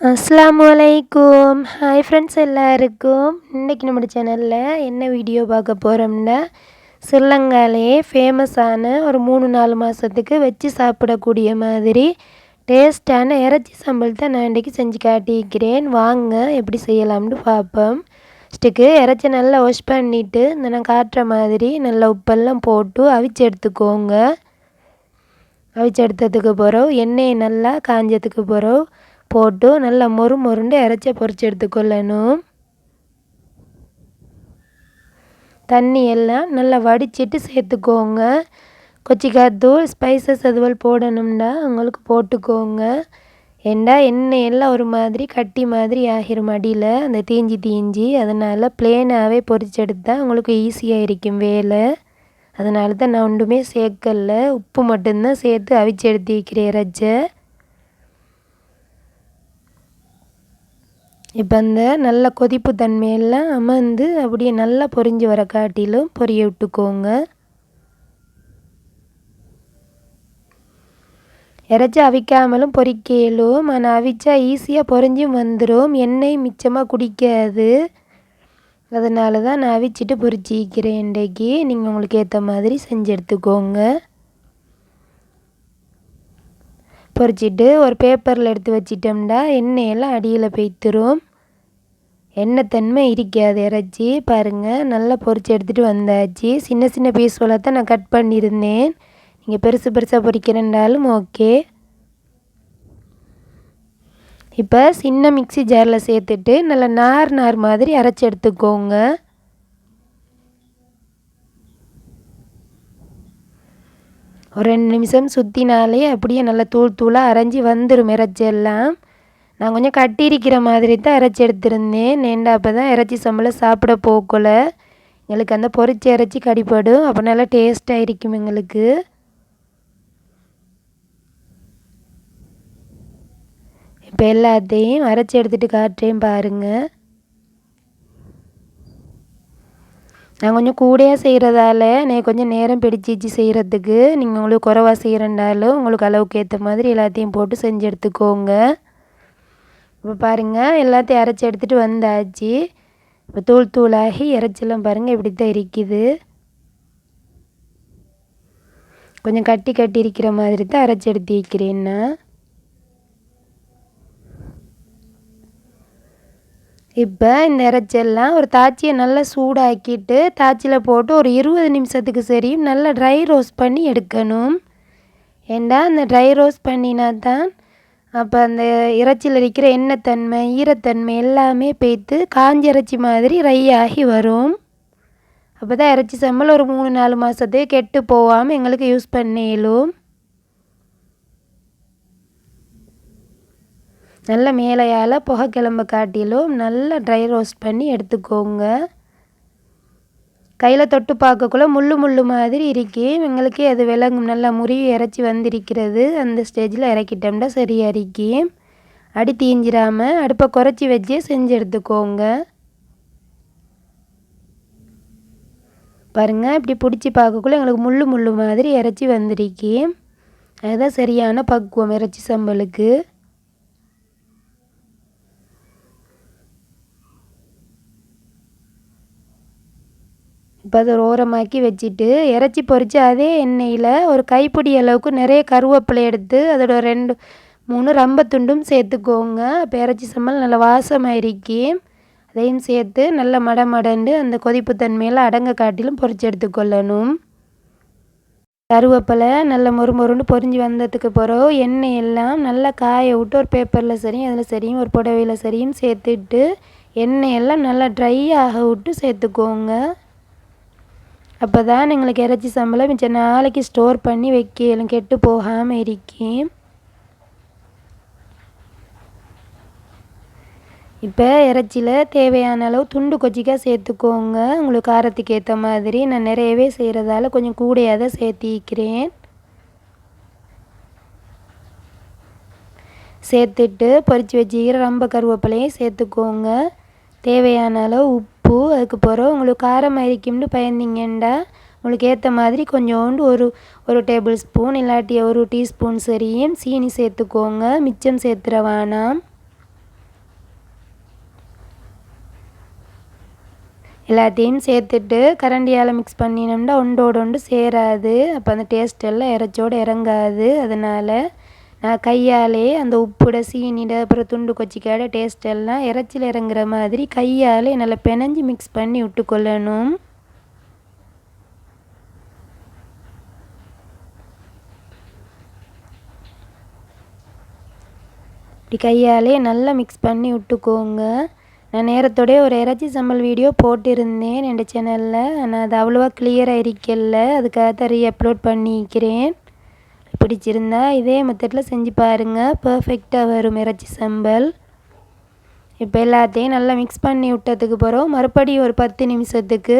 அஸ்லாம் வலைக்கும் hi friends எல்லாருக்கும். இன்றைக்கி நம்ம சேனலில் என்ன வீடியோ பார்க்க போகிறோம்னா ஸ்ரீலங்காலே ஃபேமஸான ஒரு மூணு நாலு மாதத்துக்கு வச்சு சாப்பிடக்கூடிய மாதிரி டேஸ்ட்டான இறைச்சி சம்பல் தான் நான் இன்றைக்கி செஞ்சு காட்டிக்கிறேன் வாங்க எப்படி செய்யலாம்னு பார்ப்போம். ஃபஸ்ட்டுக்கு இறைச்சி நல்லா வாஷ் பண்ணிவிட்டு இந்த நான் காட்டுற மாதிரி நல்லா உப்பெல்லாம் போட்டு அவிச்சு எடுத்துக்கோங்க. அவிச்சு எடுத்ததுக்கு பிறகு எண்ணெயை நல்லா காஞ்சதுக்கு பிறகு போட்டு நல்லா மொறு மொருண்டு இறைச்ச பொறிச்சு எடுத்துக்கொள்ளணும். தண்ணி எல்லாம் நல்லா வடிச்சிட்டு சேர்த்துக்கோங்க. கொச்சிக்காத்தூள் ஸ்பைசஸ் அதுவல் போடணும்னா உங்களுக்கு போட்டுக்கோங்க. ஏண்டா எண்ணெய் எல்லாம் ஒரு மாதிரி கட்டி மாதிரி ஆகிரும் அடியில் அந்த தீஞ்சி தீஞ்சி அதனால் பிளேனாகவே பொறிச்செடுத்தால் உங்களுக்கு ஈஸியாக இருக்கும் வேலை. அதனால தான் நான் ஒன்றுமே சேர்க்கல. உப்பு மட்டும்தான் சேர்த்து அவிச்சு எடுத்து வைக்கிறேன் இறைச்சை இப்போ அந்த நல்ல கொதிப்பு தன்மையெல்லாம் அமர்ந்து அப்படியே நல்லா பொரிஞ்சு வர காட்டிலும் பொரிய விட்டுக்கோங்க. இறைச்சி அவிக்காமலும் பொறிக்கலும் ஆனால் அவிச்சா ஈஸியாக பொறிஞ்சும் வந்துடும் எண்ணெய் மிச்சமாக குடிக்காது. அதனால தான் நான் அவிச்சிட்டு பொறிச்சிக்கிறேன் இன்றைக்கு. நீங்கள் உங்களுக்கு ஏற்ற மாதிரி செஞ்சு எடுத்துக்கோங்க. பொறிச்சிட்டு ஒரு பேப்பரில் எடுத்து வச்சிட்டோம்னா எண்ணெயெல்லாம் அடியில் பெய்த்துரும். எண்ணெய் தன்மை இருக்காது இறைச்சி பாருங்கள் நல்லா பொறிச்சு எடுத்துகிட்டு வந்தாச்சு. சின்ன சின்ன பீஸ் போல தான் நான் கட் பண்ணியிருந்தேன். நீங்கள் பெருசு பெருசாக பொறிக்கிறேன்டாலும் ஓகே இப்போ சின்ன மிக்சி ஜாரில் சேர்த்துட்டு நல்லா நார் நார் மாதிரி அரைச்சி எடுத்துக்கோங்க. ஒரு ரெண்டு நிமிஷம் சுற்றினாலே அப்படியே நல்லா தூள் தூளாக அரைஞ்சி வந்துடும் இறைச்சி எல்லாம். நான் கொஞ்சம் கட்டியிருக்கிற மாதிரி தான் இறைச்சி எடுத்திருந்தேன். நேண்டா அப்போ தான் இறைச்சி சம்பளம் சாப்பிட போகல. எங்களுக்கு அந்த பொறிச்ச இறைச்சி கடிப்படும் அப்போ நல்லா டேஸ்ட்டாக இருக்கும் எங்களுக்கு. இப்போ எல்லாத்தையும் அரைச்சி எடுத்துகிட்டு காட்டுறேன் பாருங்கள் நான் கொஞ்சம் கூடையாக செய்கிறதால நான் கொஞ்சம் நேரம் பிடிச்சிச்சு செய்கிறதுக்கு நீங்கள் உங்களுக்கு குறவாக செய்கிறண்டாலும் உங்களுக்கு அளவுக்கு ஏற்ற மாதிரி எல்லாத்தையும் போட்டு செஞ்சு எடுத்துக்கோங்க. இப்போ பாருங்கள் எல்லாத்தையும் அரைச்சி எடுத்துகிட்டு வந்தாச்சு. இப்போ தூள் தூளாகி இறைச்செல்லாம் பாருங்கள் இப்படி தான் இருக்குது. கொஞ்சம் கட்டி கட்டி இருக்கிற மாதிரி தான் அரைச்சி எடுத்து வைக்கிறேன்னா இப்போ இந்த இறைச்செல்லாம் ஒரு தாச்சியை நல்லா சூடாக்கிட்டு தாச்சியில் போட்டு ஒரு இருபது நிமிஷத்துக்கு சரியும் நல்லா ட்ரை ரோஸ்ட் பண்ணி எடுக்கணும். ஏண்டா அந்த ட்ரை ரோஸ்ட் பண்ணினா தான் அப்போ அந்த இறைச்சியில் இருக்கிற எண்ணெய்த்தன்மை ஈரத்தன்மை எல்லாமே பேய்த்து காஞ்ச இறைச்சி மாதிரி ரை ஆகி வரும். அப்போ தான் இறைச்சி சம்பல் ஒரு மூணு நாலு மாதத்துக்கு கெட்டு போகாமல் எங்களுக்கு யூஸ் பண்ணிடும் நல்ல மேலையால் புகை கிளம்ப காட்டிலும் நல்லா ட்ரை ரோஸ்ட் பண்ணி எடுத்துக்கோங்க. கையில் தொட்டு பார்க்கக்குள்ள முள்ளு முள்ளு மாதிரி இருக்கு. எங்களுக்கே அது விலங்கும். நல்லா முறிவு இறச்சி வந்திருக்கிறது. அந்த ஸ்டேஜில் இறக்கிட்டோம்னா சரியாக இருக்கு அடி தீஞ்சிராமல் அடுப்பை குறைச்சி வச்சே செஞ்சு எடுத்துக்கோங்க. பாருங்கள் இப்படி பிடிச்சி பார்க்கக்குள்ள எங்களுக்கு முள்ளு முள்ளு மாதிரி இறச்சி வந்திருக்கு. அதுதான் சரியான பக்குவம் இறைச்சி சம்பலுக்கு. இப்போ அதை ஓரமாக்கி வச்சுட்டு இறச்சி பொறிச்சு அதே எண்ணெயில் ஒரு கைப்பிடி அளவுக்கு நிறைய கருவேப்பிலை எடுத்து அதோட ரெண்டு மூணு ரம்பத்துண்டும் சேர்த்துக்கோங்க. இப்போ இறச்சி சம்பல் நல்லா வாசமாயிருக்கி. அதையும் சேர்த்து நல்லா மடமடண்டு அந்த கொதிப்பு தன்மையில் அடங்க காட்டிலும் பொறிச்சு எடுத்துக்கொள்ளணும். கருவேப்பிலை நல்ல மொறு மொறுண்டு பொறிஞ்சு வந்ததுக்கு பிறகு எண்ணெய் எல்லாம் நல்லா காய விட்டு ஒரு பேப்பரில் சரியும் அதில் சரியும் ஒரு புடவையில் சரியும் சேர்த்துட்டு எண்ணெய் எல்லாம் நல்லா ட்ரை ஆக விட்டு சேர்த்துக்கோங்க. அப்போ தான் எங்களுக்கு இறைச்சி சம்பளம் மிச்சம் நாளைக்கு ஸ்டோர் பண்ணி வைக்கலும் கெட்டு போகாமல் இருக்கேன். இப்போ இறைச்சியில் தேவையான அளவு துண்டு கொச்சிக்காக சேர்த்துக்கோங்க. உங்களுக்கு காரத்துக்கு ஏற்ற மாதிரி நான் நிறையவே செய்கிறதால கொஞ்சம் கூடையாக தான் சேர்த்திக்கிறேன். சேர்த்துட்டு பொறிச்சு வச்சுக்கிற ரொம்ப கருவேப்பிலையும் சேர்த்துக்கோங்க. தேவையான அளவு உப்பு உப்பு அதுக்கு பிறகு உங்களுக்கு காரமாக இருக்கும்னு பயந்தீங்கண்டா உங்களுக்கு ஏற்ற மாதிரி கொஞ்சோண்டு ஒரு ஒரு டேபிள் ஸ்பூன் இல்லாட்டி ஒரு டீஸ்பூன் சரியும் சீனி சேர்த்துக்கோங்க மிச்சம் சேர்த்துற வேணாம். எல்லாத்தையும் சேர்த்துட்டு கரண்டியால் மிக்ஸ் பண்ணினோம்னா ஒன்றோடு ஒன்று சேராது. அப்போ அந்த டேஸ்ட் எல்லாம் இறச்சோடு இறங்காது. அதனால் நான் கையாலே அந்த உப்புட சீனிட அப்புறம் துண்டு கொச்சிக்காட டேஸ்ட் எல்லாம் இறைச்சியில் இறங்குற மாதிரி கையாலே நல்லா பிணைஞ்சி மிக்ஸ் பண்ணி விட்டுக்கொள்ளணும். இப்படி கையாலே நல்லா மிக்ஸ் பண்ணி விட்டுக்கோங்க. நான் நேரத்தோடய ஒரு இறைச்சி சம்பல் வீடியோ போட்டிருந்தேன். என் சேனலில் ஆனால் அது அவ்வளோவா கிளியராக இருக்கல. அதுக்காக தான் ரீ அப்லோட் பண்ணிக்கிறேன். பிடிச்சிருந்தா இதே மெத்தடில் செஞ்சு பாருங்கள் பர்ஃபெக்டாக வரும் இறைச்சி சம்பல். இப்போ எல்லாத்தையும் நல்லா மிக்ஸ் பண்ணி விட்டதுக்கு பிறகு மறுபடியும் ஒரு பத்து நிமிஷத்துக்கு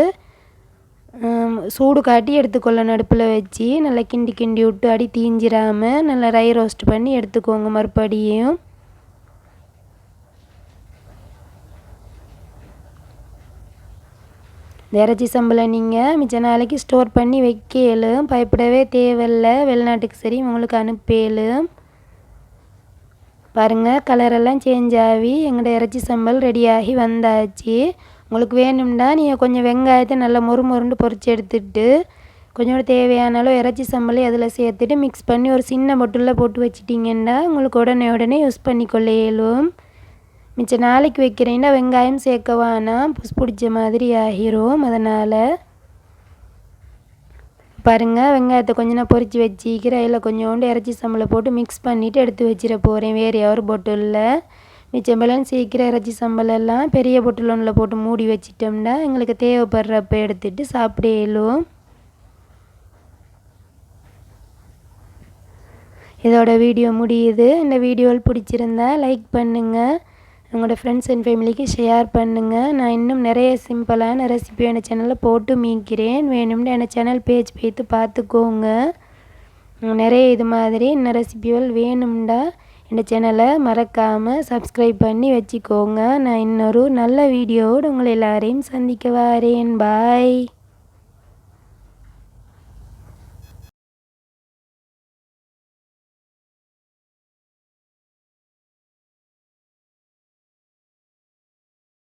சூடு காட்டி எடுத்துக்கொள்ளணும் அடுப்பில் வச்சு நல்லா கிண்டி கிண்டி விட்டு அடி தீஞ்சிராமல் நல்லா ரை ரோஸ்ட் பண்ணி எடுத்துக்கோங்க மறுபடியும். இந்த இறைச்சி சம்பளை நீங்கள் மிச்ச நாளைக்கு ஸ்டோர் பண்ணி வைக்கலும். பயப்படவே தேவையில்லை. வெளிநாட்டுக்கு சரி உங்களுக்கு அனுப்பலும். பாருங்கள் கலரெல்லாம் சேஞ்ச் ஆகி எங்களோட இறைச்சி சம்பல் ரெடியாகி வந்தாச்சு. உங்களுக்கு வேணும்னா நீங்கள் கொஞ்சம் வெங்காயத்தை நல்லா மொறு மொறுண்டு பொறிச்சு எடுத்துட்டு கொஞ்சோட தேவையான அளவு இறைச்சி சம்பளை அதில் சேர்த்துட்டு மிக்ஸ் பண்ணி ஒரு சின்ன பொட்டில் போட்டு வச்சிட்டிங்கன்னா உங்களுக்கு உடனே உடனே யூஸ் பண்ணிக்கொள்ள இயலும் மிச்ச நாளைக்கு வைக்கிறேன்னா வெங்காயம் சேர்க்கவானா புஸ் பிடிச்ச மாதிரி ஆகிரும். அதனால் பாருங்கள் வெங்காயத்தை கொஞ்சம் நான் பொறிச்சு வச்சிக்கிறேன் அதில் கொஞ்சோண்டு இறச்சி சம்பளை போட்டு மிக்ஸ் பண்ணிவிட்டு எடுத்து வச்சிட போகிறேன் வேறு யாரும் பொட்டில் மிச்சம் பலன் சீக்கிரம் இறச்சி சம்பளெல்லாம் பெரிய பொட்டில் ஒன்றில் போட்டு மூடி வச்சிட்டோம்னா எங்களுக்கு தேவைப்படுறப்ப எடுத்துகிட்டு சாப்பிடலும். இதோட வீடியோ முடியுது. இந்த வீடியோவில் பிடிச்சிருந்தா லைக் பண்ணுங்கள் உங்களோட ஃப்ரெண்ட்ஸ் அண்ட் ஃபேமிலிக்கு ஷேர் பண்ணுங்கள் நான் இன்னும் நிறைய சிம்பிளான ரெசிபி என் சேனலில் போட்டு மீக்கிறேன் வேணும்னு என் சேனல் பேஜ் போய்த்து பார்த்துக்கோங்க. நிறைய இது மாதிரி இன்னும் ரெசிபிகள் வேணும்டா என் சேனலை மறக்காமல் சப்ஸ்கிரைப் பண்ணி வச்சுக்கோங்க. நான் இன்னொரு நல்ல வீடியோவோடு உங்களை எல்லாரையும் சந்திக்க வரேன். பாய்